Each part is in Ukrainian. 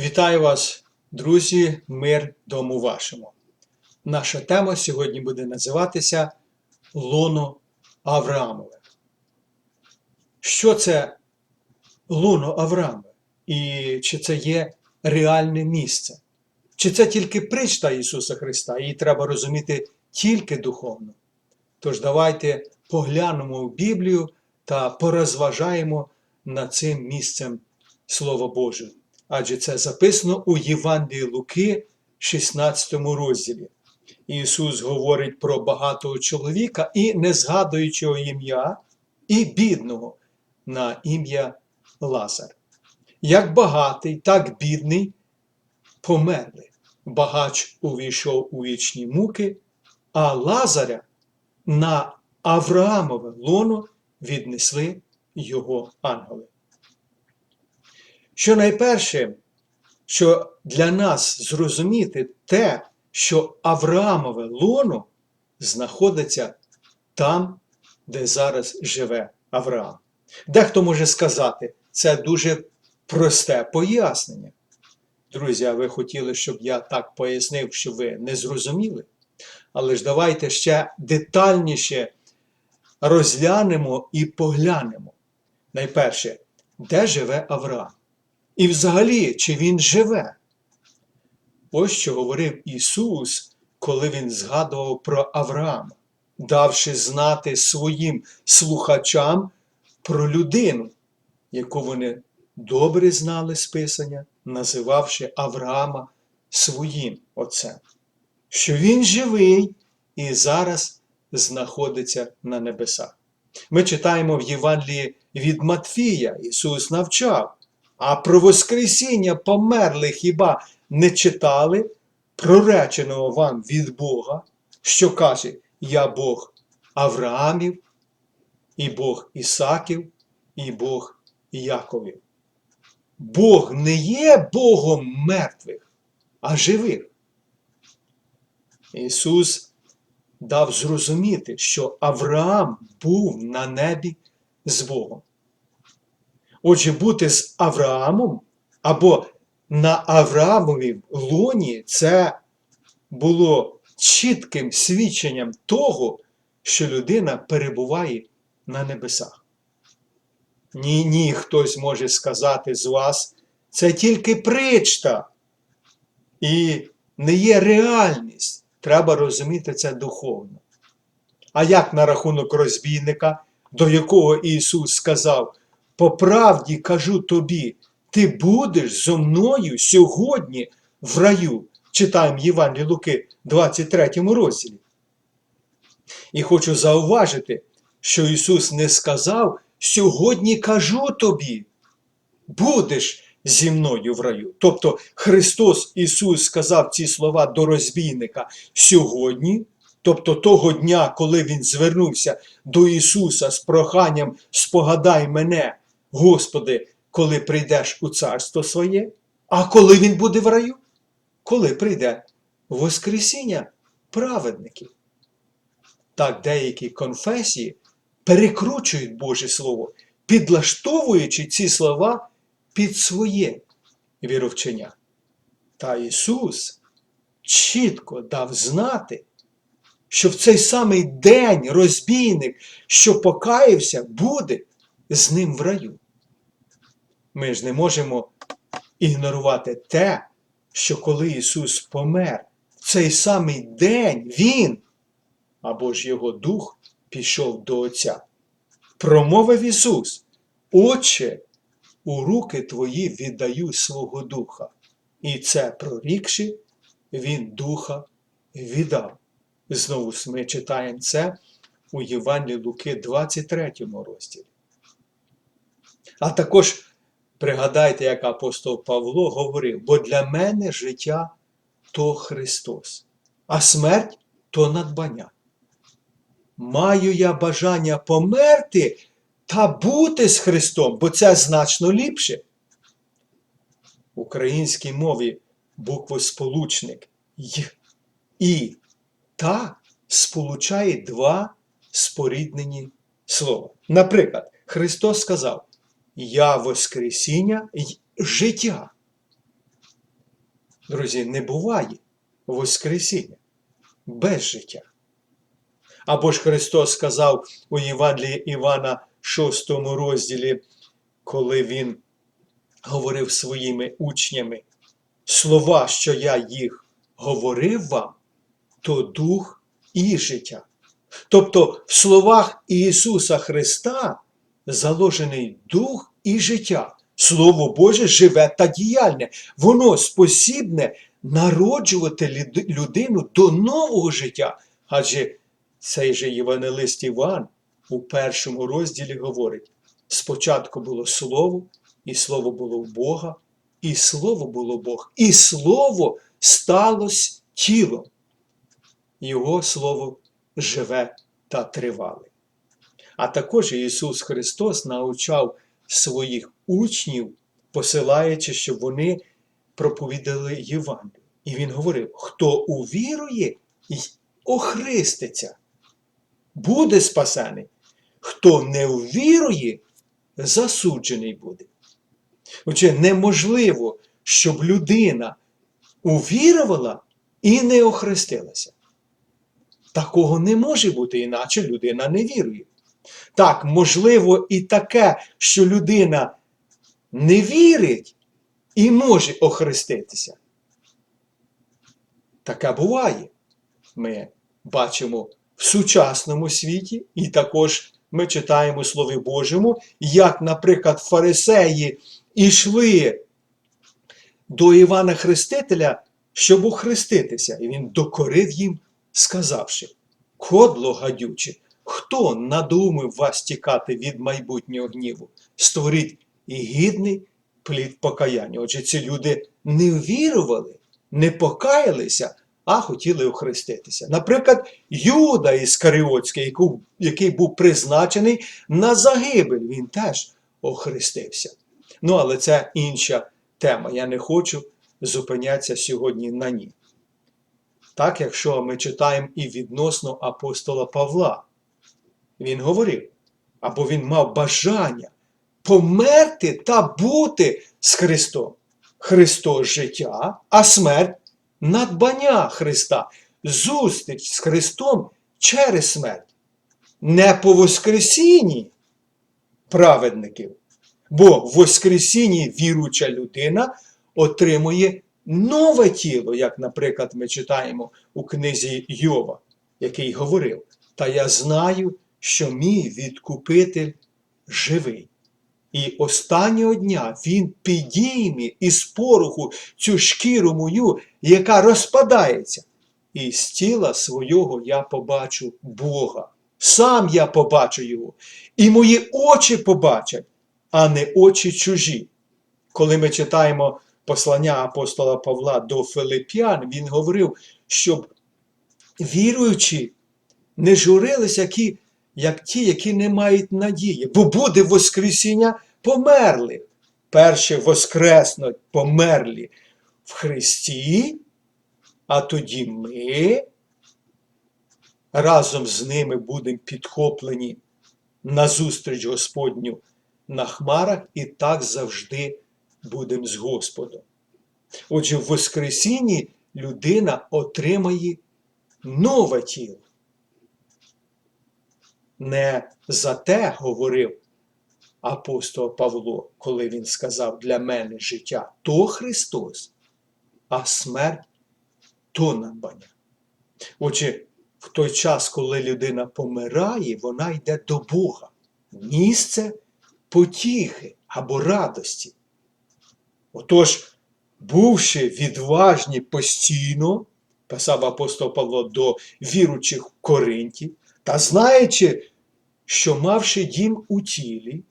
Вітаю вас, друзі, мир дому вашому. Наша тема сьогодні буде називатися Луно Авраамове. Що це Луно Авраамове? І чи це є реальне місце? Чи це тільки причта Ісуса Христа? Її треба розуміти тільки духовно. Тож давайте поглянемо в Біблію та порозважаємо над цим місцем Слова Божого адже це записано у Євангелії Луки, 16 розділі. Ісус говорить про багатого чоловіка і не згадуючи ім'я, і бідного на ім'я Лазар. Як багатий, так бідний померли. Багач увійшов у вічні муки, а Лазаря на Авраамове лоно віднесли його ангели. Що найперше, що для нас зрозуміти те, що Авраамове лоно знаходиться там, де зараз живе Авраам. Дехто може сказати, це дуже просте пояснення. Друзі, а ви хотіли, щоб я так пояснив, що ви не зрозуміли? Але ж давайте ще детальніше розглянемо і поглянемо. Найперше, де живе Авраам? І взагалі, чи він живе? Ось що говорив Ісус, коли Він згадував про Авраама, давши знати своїм слухачам про людину, яку вони добре знали з Писання, називавши Авраама своїм отцем, що він живий і зараз знаходиться на небесах. Ми читаємо в Євангелії від Матфія, Ісус навчав. А про Воскресіння померлих хіба не читали, прореченого вам від Бога, що каже: Я Бог Авраамів, і Бог Ісаків, і Бог Яковів. Бог не є Богом мертвих, а живих. Ісус дав зрозуміти, що Авраам був на небі з Богом. Отже, бути з Авраамом або на Авраамовій луні це було чітким свідченням того, що людина перебуває на небесах. Ні, ні, хтось може сказати з вас, це тільки причта і не є реальність. Треба розуміти це духовно. А як на рахунок розбійника, до якого Ісус сказав, по правді кажу тобі, ти будеш зо мною сьогодні в раю. Читаємо Євангелії Луки, 23 розділі. І хочу зауважити, що Ісус не сказав, сьогодні кажу тобі, будеш зі мною в раю. Тобто Христос Ісус сказав ці слова до розбійника сьогодні, тобто того дня, коли Він звернувся до Ісуса з проханням спогадай мене. Господи, коли прийдеш у царство своє, а коли він буде в раю? Коли прийде Воскресіння праведників. Так деякі конфесії перекручують Боже Слово, підлаштовуючи ці слова під своє віровчення. Та Ісус чітко дав знати, що в цей самий день розбійник, що покаявся, буде з ним в раю. Ми ж не можемо ігнорувати те, що коли Ісус помер, в цей самий день Він або ж Його Дух пішов до Отця. Промовив Ісус, Отче, у руки Твої віддаю свого Духа. І це прорікши, Він Духа віддав. Знову ж ми читаємо це у Євангелії Луки, 23 розділі. А також пригадайте, як апостол Павло говорив, бо для мене життя то Христос, а смерть то надбання. Маю я бажання померти та бути з Христом, бо це значно ліпше. В українській мові буквосполучник й і та сполучає два споріднені слова. Наприклад, Христос сказав: Я Воскресіння й життя. Друзі, не буває Воскресіння без життя. Або ж Христос сказав у Євангелії Івана 6 розділі, коли Він говорив своїми учнями, слова, що я їх говорив вам, то дух і життя. Тобто в словах Ісуса Христа заложений дух і життя. Слово Боже живе та діяльне. Воно спосібне народжувати людину до нового життя. Адже цей же Євангелист Іван у першому розділі говорить: спочатку було слово, і слово було в Бога, і слово було Бог, і слово сталося тілом. Його слово живе та тривале. А також Ісус Христос навчав своїх учнів, посилаючи, щоб вони проповідали Євангелію. І Він говорив: хто увірує і охриститься, буде спасений. Хто не ввірує, засуджений буде. Отже, неможливо, щоб людина увірувала і не охрестилася. Такого не може бути, іначе людина не вірує. Так, можливо, і таке, що людина не вірить і може охреститися. Таке буває. Ми бачимо в сучасному світі, і також ми читаємо Слові Божому, як, наприклад, фарисеї йшли до Івана Хрестителя, щоб охреститися, і він докорив їм, сказавши: Кодло гадюче, хто надумав вас тікати від майбутнього гніву? Створіть і гідний плід покаяння. Отже, ці люди не вірували, не покаялися, а хотіли охреститися. Наприклад, Юда Іскаріотський, який був призначений на загибель, він теж охрестився. Ну, але це інша тема. Я не хочу зупинятися сьогодні на ній. Так, якщо ми читаємо і відносно апостола Павла, він говорив, або він мав бажання померти та бути з Христом. Христос життя, а смерть надбання Христа, зустріч з Христом через смерть, не по Воскресінні праведників, бо в Воскресінні віруча людина отримує нове тіло, як, наприклад, ми читаємо у книзі Йова, який говорив: Та я знаю, що мій відкупитель живий. І останнього дня він підійме із пороху цю шкіру мою, яка розпадається. І з тіла свого я побачу Бога. Сам я побачу його. І мої очі побачать, а не очі чужі. Коли ми читаємо послання апостола Павла до Филип'ян, він говорив, щоб віруючі не журилися, які, як ті, які не мають надії, бо буде Воскресіння померлих. Перше воскреснуть померлі в Христі, а тоді ми разом з ними будемо підхоплені на зустріч Господню на хмарах і так завжди будемо з Господом. Отже, в Воскресінні людина отримає нове тіло. Не за те говорив апостол Павло, коли він сказав для мене життя то Христос, а смерть то надбання. Отже, в той час, коли людина помирає, вона йде до Бога. Місце потіхи або радості. Отож, бувши відважні постійно, писав апостол Павло до віручих в та знаючи, що мавши дім у тілі,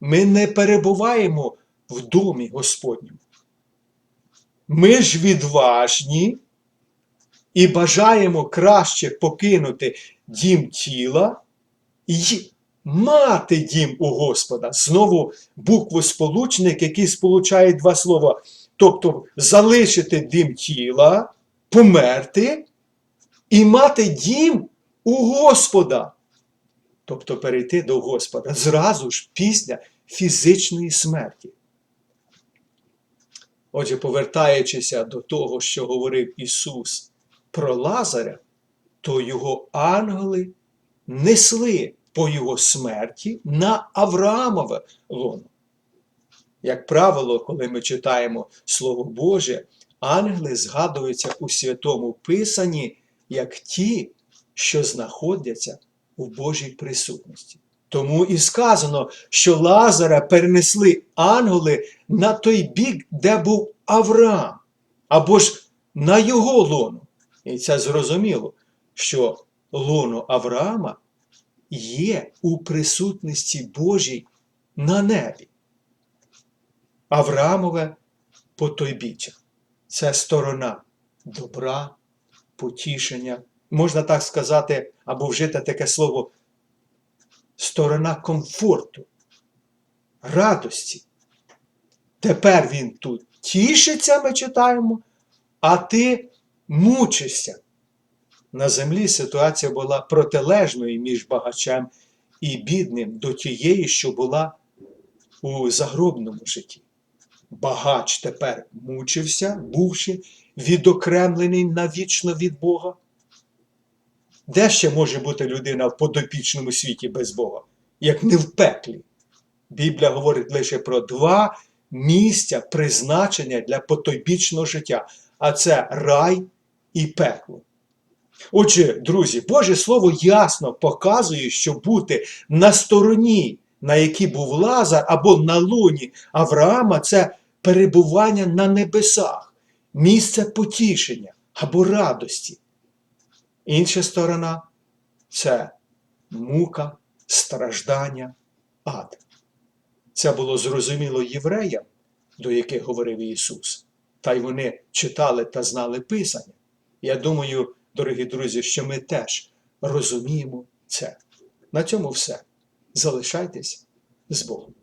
ми не перебуваємо в домі Господньому. Ми ж відважні і бажаємо краще покинути дім тіла і мати дім у Господа. Знову буквосполучник, який сполучає два слова. Тобто залишити дім тіла, померти і мати дім у Господа. Тобто перейти до Господа зразу ж після фізичної смерті. Отже, повертаючися до того, що говорив Ісус про Лазаря, то його ангели несли по його смерті на Авраамове лоно. Як правило, коли ми читаємо Слово Боже, ангели згадуються у Святому Писанні як ті, що знаходяться в Божій присутності. Тому і сказано, що Лазара перенесли ангели на той бік, де був Авраам, або ж на його лоно. І це зрозуміло, що лоно Авраама є у присутності Божій на небі. Авраамове потойбіччя це сторона добра, потішення, можна так сказати, або вжити таке слово сторона комфорту, радості. Тепер він тут тішиться, ми читаємо, а ти мучишся. На землі ситуація була протилежною між багачем і бідним до тієї, що була у загробному житті. Багач тепер мучився, бувши відокремлений навічно від Бога. Де ще може бути людина в подопічному світі без Бога, як не в пеклі? Біблія говорить лише про два місця призначення для потойбічного життя, а це рай і пекло. Отже, друзі, Боже Слово ясно показує, що бути на стороні, на якій був Лазар, або на луні Авраама, це перебування на небесах, місце потішення або радості. Інша сторона це мука, страждання, ад. Це було зрозуміло євреям, до яких говорив Ісус. Та й вони читали та знали Писання. Я думаю, дорогі друзі, що ми теж розуміємо це. На цьому все. Залишайтесь з Богом.